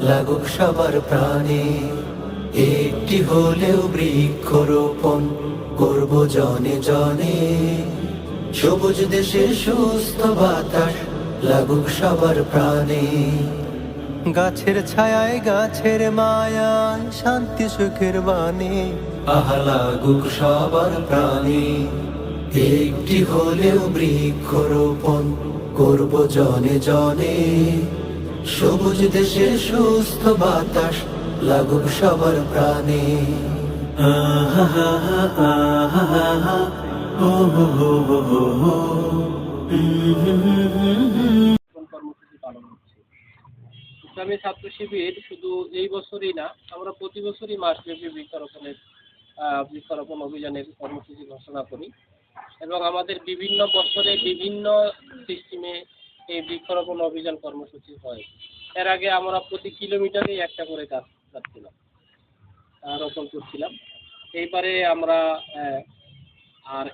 লাগুক সবার প্রাণে। একটি হলেও বৃক্ষরোপণ করব জনে জনে। সবুজ দেশের সুস্থ বাতাস লাগুক সবার প্রাণে। গাছের ছায়ায় গাছের মায়ায় শান্তি সুখের বাণী। আহা, লাগুক সবার প্রাণী। একটি হলেও বৃক্ষরোপণ করব জনে জনে। সবুজ দেশের সুস্থ বাতাস লাগুক সবার প্রাণে। ইসলামী ছাত্র শিবির শুধু এই বছরই না, আমরা প্রতি বছরই মাসব্যাপী বৃক্ষরোপণের বৃক্ষরোপণ অভিযানের কর্মসূচি ঘোষণা করি। এবং আমাদের বিভিন্ন বছরে বিভিন্ন সিস্টেমে এই বৃক্ষরোপণ অভিযান কর্মসূচি হয়। এর আগে আমরা প্রতি কিলোমিটারেই একটা করে গাছ কাটছিলাম রোপণ করছিলাম। এইবারে আমরা আর